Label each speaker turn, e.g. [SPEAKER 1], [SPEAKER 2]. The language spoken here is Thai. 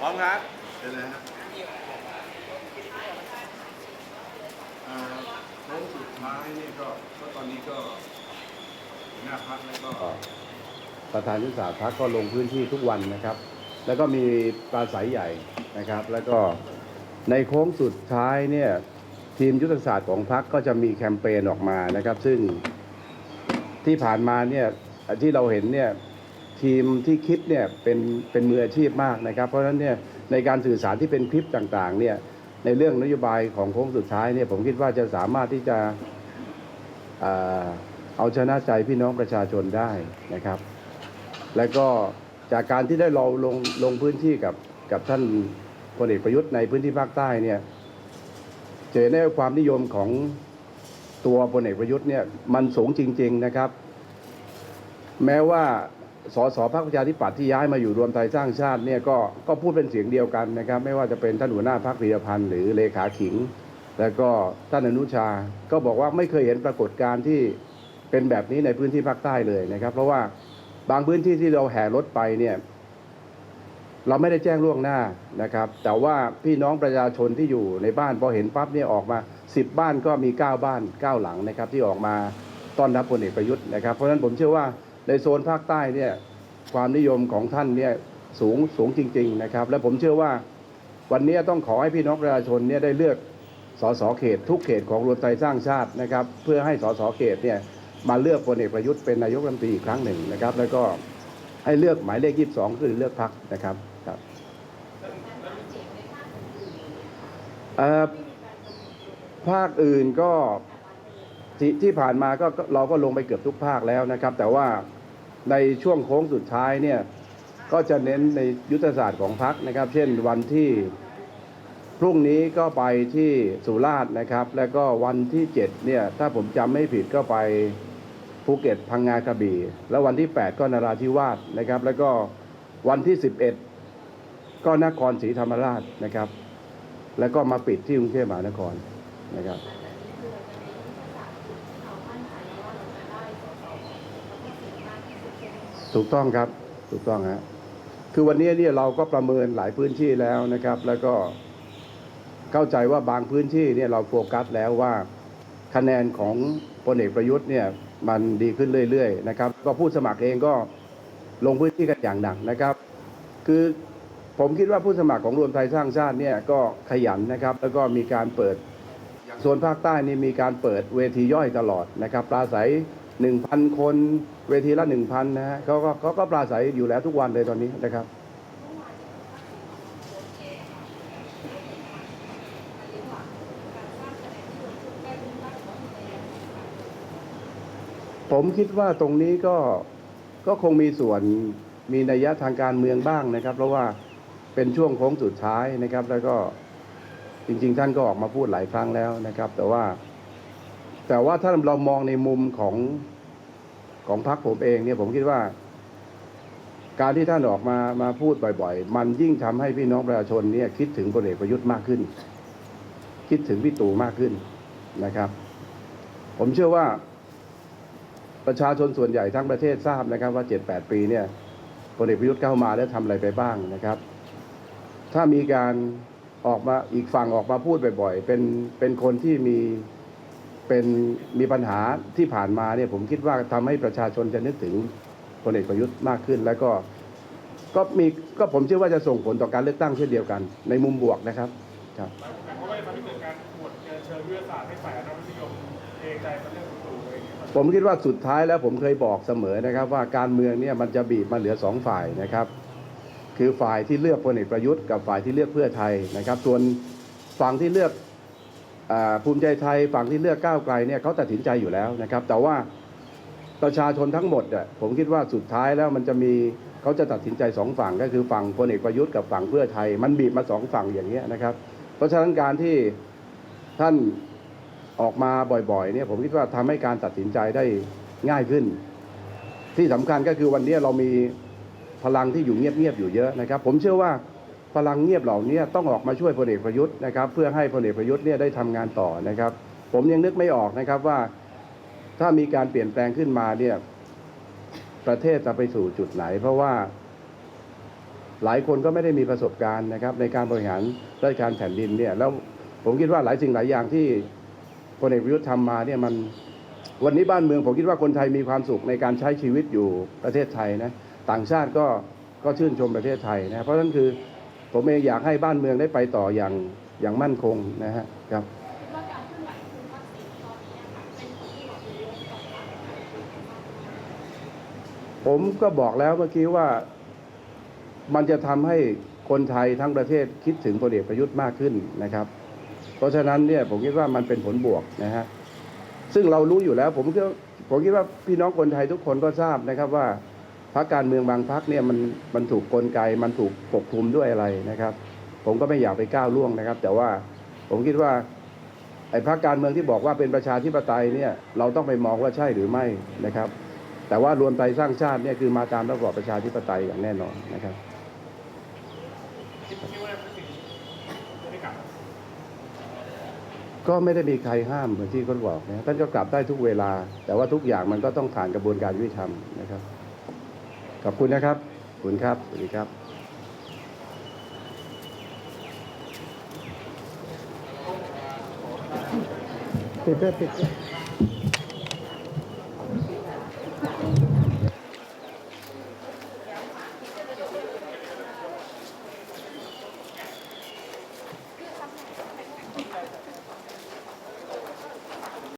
[SPEAKER 1] พร้อมครับ
[SPEAKER 2] เดี๋ยวนะฮะอ่าโค้งสุดท้ายนี่ก็ก็ตอนนี้ก็หน้าพักแล้วก็
[SPEAKER 3] ประธานยุทธศาสตร์พักก็ลงพื้นที่ทุกวันนะครับ แล้วก็มีปราศัยใหญ่นะครับ แล้วก็ในโค้งสุดท้ายเนี่ยทีมยุทธศาสตร์ของพักก็จะมีแคมเปญออกมานะครับ ซึ่งที่ผ่านมาเนี่ยที่เราเห็นเนี่ยทีมที่คิดเนี่ยเป็นเป็นมืออาชีพมากนะครับ เพราะฉะนั้นเนี่ยในการสื่อสารที่เป็นคลิปต่างๆเนี่ยในเรื่องนโยบายของโค้งสุดท้ายเนี่ยผมคิดว่าจะสามารถที่จะเอาชนะใจพี่น้องประชาชนได้นะครับ แล้วก็จากการที่ได้เราลงลงพื้นที่กับกับท่านพลเอกประยุทธ์ในพื้นที่ภาคใต้เนี่ยเจอในความนิยมของตัวพลเอกประยุทธ์เนี่ยมันสูงจริง ๆนะครับ แม้ว่าสสพรรคประชาธิปัตย์ที่ย้ายมาอยู่รวมไทยสร้างชาติเนี่ยก็ก็พูดเป็นเสียงเดียวกันนะครับ ไม่ว่าจะเป็นท่านหัวหน้าพรรคพีรพันธ์หรือเลขาขิง แล้วก็ท่านอนุชา ก็บอกว่าไม่เคยเห็นปรากฏการณ์ที่เป็นแบบนี้ในพื้นที่ภาคใต้เลยนะครับ เพราะว่า บางพื้นที่ที่เราแห่รถไปเนี่ย เราไม่ได้แจ้งล่วงหน้านะครับ แต่ว่าพี่น้องประชาชนที่อยู่ในบ้านพอเห็นปั๊บเนี่ยออกมา10บ้านก็มี9บ้าน9หลังนะครับ ที่ออกมาต้อนรับพลเอกประยุทธ์นะครับ เพราะฉะนั้นผมเชื่อว่าในโซนภาคใต้เนี่ยความนิยมของท่านเนี่ยสูงสูงจริง ๆ นะครับ และผมเชื่อว่าวันนี้ต้องขอให้พี่น้องประชาชนเนี่ยได้เลือกสสเขต ทุกเขตของรวมไทยสร้างชาตินะครับ เพื่อให้สสเขตเนี่ย มาเลือกพลเอกประยุทธ์เป็นนายกรัฐมนตรีอีกครั้งหนึ่งนะครับ แล้วก็ให้เลือกหมายเลข 22 คือเลือกพักนะครับครับภาคอื่นก็ที่ที่ผ่านมาก็ก็เราก็ลงไปเกือบทุกภาคแล้วนะครับ แต่ว่าในช่วงโค้งสุดท้ายเนี่ยก็จะเน้นในยุทธศาสตร์ของพักนะครับ เช่นวันที่พรุ่งนี้ก็ไปที่สุราษฎร์นะครับ แล้วก็วันที่7เนี่ยถ้าผมจำไม่ผิดก็ไป ภูเก็ตพังงากระบี่ แล้ววันที่ 8 ก็นราธิวาสนะครับ แล้วก็วันที่ 11 ก็นครศรีธรรมราชนะครับ แล้วก็มาปิดที่กรุงเทพมหานครนะครับถูกต้องครับถูกต้องฮะคือวันนี้เนี่ยเราก็ประเมินหลายพื้นที่แล้วนะครับ แล้วก็เข้าใจว่าบางพื้นที่เนี่ยเราโฟกัสแล้วว่าคะแนนของพลเอกประยุทธ์เนี่ย มันดีขึ้นเรื่อยๆนะครับ ก็ผู้สมัครเองก็ลงพื้นที่กันอย่างหนักนะครับ คือผมคิดว่าผู้สมัครของรวมไทยสร้างชาติเนี่ยก็ขยันนะครับ แล้วก็มีการเปิดโซนภาคใต้นี่มีการเปิดเวทีย่อยตลอดนะครับปราศัย1,000 คนเวทีละ1,000นะฮะเขาก็เขาก็ปราศัยอยู่แล้วทุกวันเลยตอนนี้นะครับ ผมคิดว่าตรงนี้ก็ก็คงมีส่วนมีนัยยะทางการเมืองบ้างนะครับ เพราะว่าเป็นช่วงโค้งสุดท้ายนะครับ แล้วก็จริง ๆ ท่านก็ออกมาพูดหลายครั้งแล้วนะครับ แต่ว่า แต่ว่าถ้าเรามองในมุมของของพรรคผมเองเนี่ยผมคิดว่า การที่ท่านออกมามาพูดบ่อย ๆ มันยิ่งทำให้พี่น้องประชาชนเนี่ยคิดถึงพลเอกประยุทธ์มากขึ้น คิดถึงพี่ตู่มากขึ้นนะครับ ผมเชื่อว่า ประชาชนส่วนใหญ่ทั้งประเทศทราบนะครับว่า 7-8 ปีเนี่ยพลเอกประยุทธ์เข้ามาแล้วทำอะไรไปบ้างนะครับ ถ้ามีการออกมาอีกฝั่งออกมาพูดบ่อยๆ เป็นเป็นคนที่มีเป็นมีปัญหาที่ผ่านมาเนี่ยผมคิดว่าทำให้ประชาชนจะนึกถึงพลเอกประยุทธ์มากขึ้น แล้วก็ก็มีก็ผมเชื่อว่าจะส่งผลต่อการเลือกตั้งเช่นเดียวกัน ในมุมบวกนะครับครับ
[SPEAKER 4] เพราะว่าจะทำให้เกิดการบวชเชิงวิทยาศาสตร์ให้ฝ่ายอนุรักษ์นิยมเองใจ
[SPEAKER 3] ผมคิดว่าสุดท้ายแล้วผมเคยบอกเสมอนะครับ ว่าการเมืองเนี่ยมันจะบีบมาเหลือสองฝ่ายนะครับ คือฝ่ายที่เลือกพลเอกประยุทธ์กับฝ่ายที่เลือกเพื่อไทยนะครับ ส่วนฝั่งที่เลือกอภูมิใจไทยฝั่งที่เลือกก้าวไกลเนี่ยเขาตัดสินใจอยู่แล้วนะครับ แต่ว่าประชาชนทั้งหมดอะผมคิดว่าสุดท้ายแล้วมันจะมีเขาจะตัดสินใจสองฝั่งก็คือฝั่งพลเอกประยุทธ์กับฝั่งเพื่อไทย มันบีบมาสองฝั่งอย่างเงี้ยนะครับ เพราะฉะนั้นการที่ท่าน ออกมาบ่อยๆเนี่ยผมคิดว่าทำให้การตัดสินใจได้ง่ายขึ้น ที่สำคัญก็คือวันนี้เรามีพลังที่อยู่เงียบๆอยู่เยอะนะครับ ผมเชื่อว่าพลังเงียบเหล่านี้ต้องออกมาช่วยพลเอกประยุทธ์นะครับ เพื่อให้พลเอกประยุทธ์เนี่ยได้ทำงานต่อนะครับ ผมยังนึกไม่ออกนะครับว่า ถ้ามีการเปลี่ยนแปลงขึ้นมาเนี่ยประเทศจะไปสู่จุดไหน เพราะว่า หลายคนก็ไม่ได้มีประสบการณ์นะครับ ในการบริหารราชการแผ่นดินเนี่ยแล้วผมคิดว่าหลายสิ่งหลายอย่างที่ พลเอกประยุทธ์ทำมาเนี่ยมันวันนี้บ้านเมืองผมคิดว่าคนไทยมีความสุขในการใช้ชีวิตอยู่ประเทศไทยนะต่างชาติก็ก็ชื่นชมประเทศไทยนะเพราะฉะนั้นคือผมเองอยากให้บ้านเมืองได้ไปต่ออย่างอย่างมั่นคงนะฮะครับ
[SPEAKER 5] ผลดีหรือลบกับการเมือง
[SPEAKER 3] ผมก็บอกแล้วเมื่อกี้ว่ามันจะทำให้คนไทยทั้งประเทศคิดถึงพลเอกประยุทธ์มากขึ้นนะครับ เพราะฉะนั้นเนี่ยผมคิดว่ามันเป็นผลบวกนะฮะซึ่งเรารู้อยู่แล้ว ผมก็ผมคิดว่าพี่น้องคนไทยทุกคนก็ทราบนะครับว่าพรรคการเมืองบางพรรคเนี่ยมันมันถูกกลไกมันถูกปกคลุมด้วยอะไรนะครับ ผมก็ไม่อยากไปก้าวล่วงนะครับ แต่ว่าผมคิดว่าไอ้พรรคการเมืองที่บอกว่าเป็นประชาธิปไตยเนี่ยเราต้องไปมองว่าใช่หรือไม่นะครับ แต่ว่ารวมไทยสร้างชาติเนี่ยคือมาตามระบอบประชาธิปไตยอย่างแน่นอนนะครับ
[SPEAKER 4] ก็ไม่
[SPEAKER 3] ได้มีใครห้ามเหมือนที่เขาบอกนะท่านก็กลับได้ทุกเวลา แต่ว่าทุกอย่างมันก็ต้องผ่านกระบวนการยุติธรรมนะครับขอบคุณนะครับคุณครับสวัสดีครับ
[SPEAKER 6] ติดเพื่อติด